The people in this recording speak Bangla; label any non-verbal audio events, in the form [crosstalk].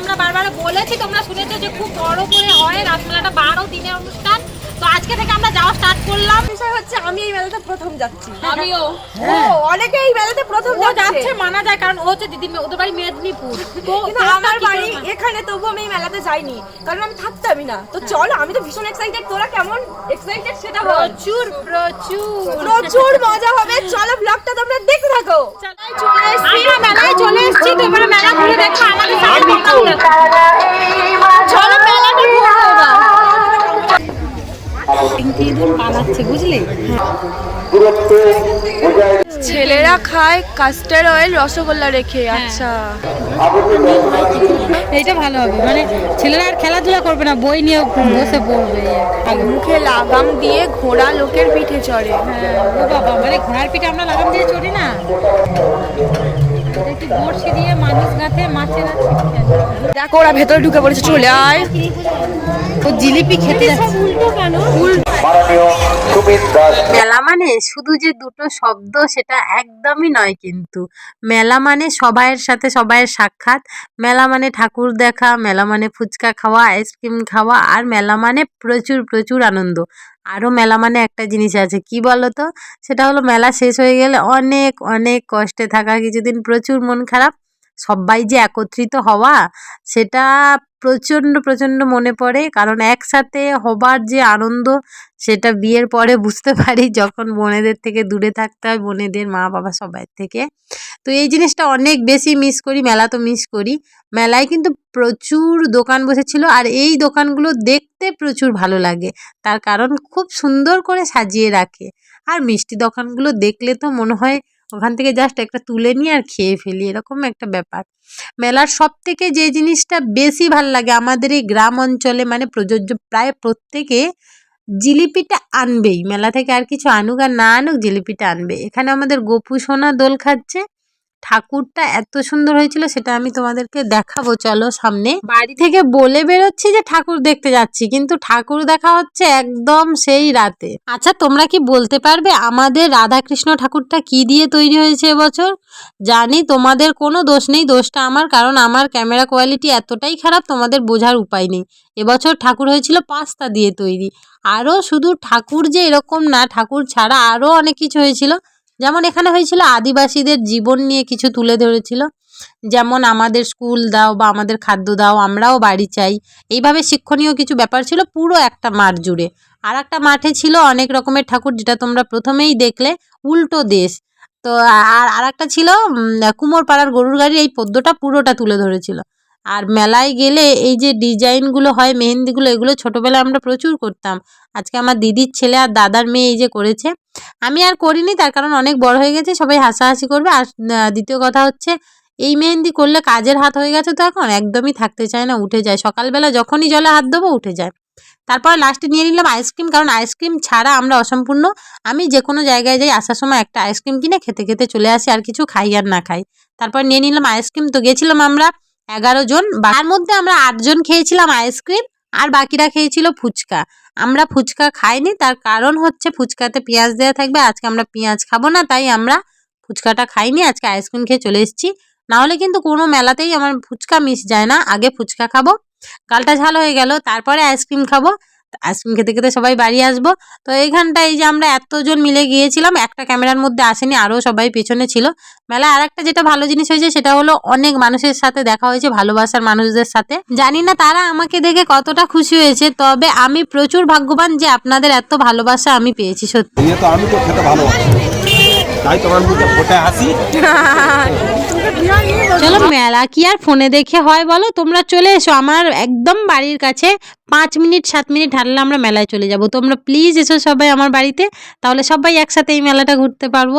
আমরা বারবার বলেছি তোমরা শুনেছো যে খুব বড় করে হয় রাসমেলাটা বারো দিনের অনুষ্ঠান। তো আজকে থেকে আমরা যাওয়া স্টার্ট করলাম। বিষয় হচ্ছে আমি এই মেলাতে প্রথম যাচ্ছি। আমিও। ও অনেকে এই মেলাতে প্রথম যাচ্ছে। যাচ্ছে মানা যায় কারণ ও হচ্ছে দিদি ওদের বাড়ি মেদিনীপুর। তো আমার বাড়ি এখানে তবু আমি এই মেলাতে যাইনি কারণ আমি থাকতামই না। তো চলো আমি তো ভীষণ এক্সাইটেড তোরা কেমন এক্সাইটেড সেটা প্রচুর প্রচুর। প্রচুর মজা হবে চলো ব্লগটা তোমরা দেখতে থাকো। ছেলেরা খায় কাস্টার্ড অয়েল রসগোল্লা রেখে আচ্ছা। এইটা ভালো হবে মানে ছেলেরা আর খেলাধুলা করবে না বই নিয়ে বসে পড়বে। মুখে লাগাম দিয়ে ঘোড়া লোকের পিঠে চড়ে। ও বাবা মানে ঘোড়ার পিঠে আমরা লাগাম দিয়ে চড়ি না। দেখো ওরা ভেতরে ঢুকে পড়েছে চলে আয়। ও জিলিপি খেতে যাচ্ছে। উল্টো কেন? মাননীয় সুমিত দাস। মেলা মানে শুধু যে দুটো শব্দ সেটা একদমই নয় কিন্তু। মেলা মানে সবাইয়ের সাথে সবাইয়ের সাক্ষাৎ। মেলা মানে ঠাকুর দেখা মেলা মানে ফুচকা খাওয়া আইসক্রিম খাওয়া আর মেলা মানে প্রচুর প্রচুর আনন্দ। আরও মেলা মানে একটা জিনিস আছে কি বলো তো সেটা হলো মেলা শেষ হয়ে গেলে অনেক অনেক কষ্টে থাকা কিছুদিন প্রচুর মন খারাপ সবাই যে একত্রিত হওয়া, সেটা প্রচণ্ড প্রচণ্ড মনে পড়ে। কারণ একসাথে হবার যে আনন্দ, সেটা বিয়ের পরে বুঝতে পারি যখন বোনেদের থেকে দূরে থাকতে হয়, বোনেদের মা বাবা সবাই থেকে। তো এই জিনিসটা অনেক বেশি মিস করি, মেলা তো মিস করি। মেলায় কিন্তু প্রচুর দোকান বসেছিল আর এই দোকানগুলো দেখতে প্রচুর ভালো লাগে। তার কারণ খুব সুন্দর করে সাজিয়ে রাখে। আর মিষ্টি দোকানগুলো দেখলে তো মনে হয় ওখান থেকে জাস্ট একটা তুলে নিয়ে আর খেয়ে ফেলি, এরকম একটা ব্যাপার। মেলার সব থেকে যে জিনিসটা বেশি ভালো লাগে আমাদের এই গ্রাম অঞ্চলে মানে প্রযোজ্য প্রায় প্রত্যেকে জিলিপিটা আনবেই। মেলা থেকে আর কিছু আনুক আর না আনুক জিলিপিটা আনবে। এখানে আমাদের গোপু সোনা দোল খাচ্ছে ঠাকুরটা এত সুন্দর হয়েছিল সেটা আমি তোমাদেরকে দেখাবো, চলো সামনে। বাড়ি থেকে বলে বেরোচ্ছি যে ঠাকুর দেখতে যাচ্ছি, কিন্তু ঠাকুর দেখা হচ্ছে একদম সেই রাতে। আচ্ছা তোমরা কি বলতে পারবে আমাদের রাধাকৃষ্ণ ঠাকুরটা কি দিয়ে তৈরি হয়েছে এবছর? জানি, তোমাদের কোনো দোষ নেই, দোষটা আমার, কারণ আমার ক্যামেরা কোয়ালিটি এতটাই খারাপ, তোমাদের বোঝার উপায় নেই। এবছর ঠাকুর হয়েছিল পাস্তা দিয়ে তৈরি। আরও শুধু ঠাকুর যে এরকম না, ঠাকুর ছাড়া আরও অনেক কিছু হয়েছিল। যেমন এখানে হয়েছিল আদিবাসীদের জীবন নিয়ে কিছু তুলে ধরেছিল। যেমন আমাদের স্কুল দাও বা আমাদের খাদ্য দাও, আমরাও বাড়ি চাই। এইভাবে শিক্ষণীয় কিছু ব্যাপার ছিল পুরো একটা মাঠ জুড়ে। আর একটা মাঠে ছিল অনেক রকমের ঠাকুর যেটা তোমরা প্রথমেই দেখলে, উল্টো দেশ। তো আর আর একটা ছিল কুমোরপাড়ার গরুর গাড়ি এই পদ্যটা পুরোটা তুলে ধরেছিল। আর মেলায় গেলে এই যে ডিজাইনগুলো হয়, মেহেন্দিগুলো, এগুলো ছোটোবেলায় আমরা প্রচুর করতাম। আজকে আমার দিদির ছেলে আর দাদার মেয়ে এই যে করেছে আমি আর করিনি, তার কারণ অনেক বড় হয়ে গেছে, সবাই হাসাহাসি করবে। আর দ্বিতীয় কথা হচ্ছে, এই মেহেন্দি করলে কাজের হাত হয়ে গেছে তো এখন, একদমই থাকতে চায় না, উঠে যায়। সকালবেলা যখনই জলে হাত দেবো উঠে যায়। তারপর লাস্টে নিয়ে নিলাম আইসক্রিম কারণ আইসক্রিম ছাড়া আমরা অসম্পূর্ণ। আমি যে কোনো জায়গায় যাই, আসার সময় একটা আইসক্রিম কিনে খেতে খেতে চলে আসি, আর কিছু খাই আর না খাই। তারপর নিয়ে নিলাম আইসক্রিম তো গেছিলাম আমরা এগারো জন তার মধ্যে আমরা আটজন খেয়েছিলাম আইসক্রিম আর বাকিরা খেয়েছিল ফুচকা। আমরা ফুচকা খাইনি, তার কারণ হচ্ছে ফুচকাতে পেঁয়াজ দেওয়া থাকবে। আজকে আমরা পেঁয়াজ খাব না, তাই আমরা ফুচকাটা খাইনি। আজকে আইসক্রিম খেয়ে চলে এসেছি। নাহলে কিন্তু কোনো মেলাতেই আমার ফুচকা মিস যায় না। আগে ফুচকা খাব। গালটা ঝাল হয়ে গেল, তারপরে আইসক্রিম খাব। আইসক্রিম খেতে খেতে সবাই বাড়ি আসব। তো এইখানটা এই যে আমরা এতজন মিলে গিয়েছিলাম একটা ক্যামেরার মধ্যে আসেনি আরও সবাই পেছনে ছিল। মেলায় আর একটা যেটা ভালো জিনিস হয়েছে সেটা হলো অনেক মানুষের সাথে দেখা হয়েছে ভালোবাসার মানুষদের সাথে। জানি না তারা আমাকে দেখে কতটা খুশি হয়েছে তবে আমি প্রচুর ভাগ্যবান যে আপনাদের এত ভালোবাসা আমি পেয়েছি সত্যি। তো আমি তো খেতে ভালোবাসি। তাই তোমার মুখে ফোটে হাসি। [laughs] চলো মেলা কি আর ফোনে দেখে হয় বলো? তোমরা চলে এসো। আমার একদম বাড়ির কাছে পাঁচ মিনিট, সাত মিনিট হাঁটলে আমরা মেলায় চলে যাব। তোমরা প্লিজ এসো সবাই আমার বাড়িতে। তাহলে সবাই একসাথে এই মেলাটা ঘুরতে পারব।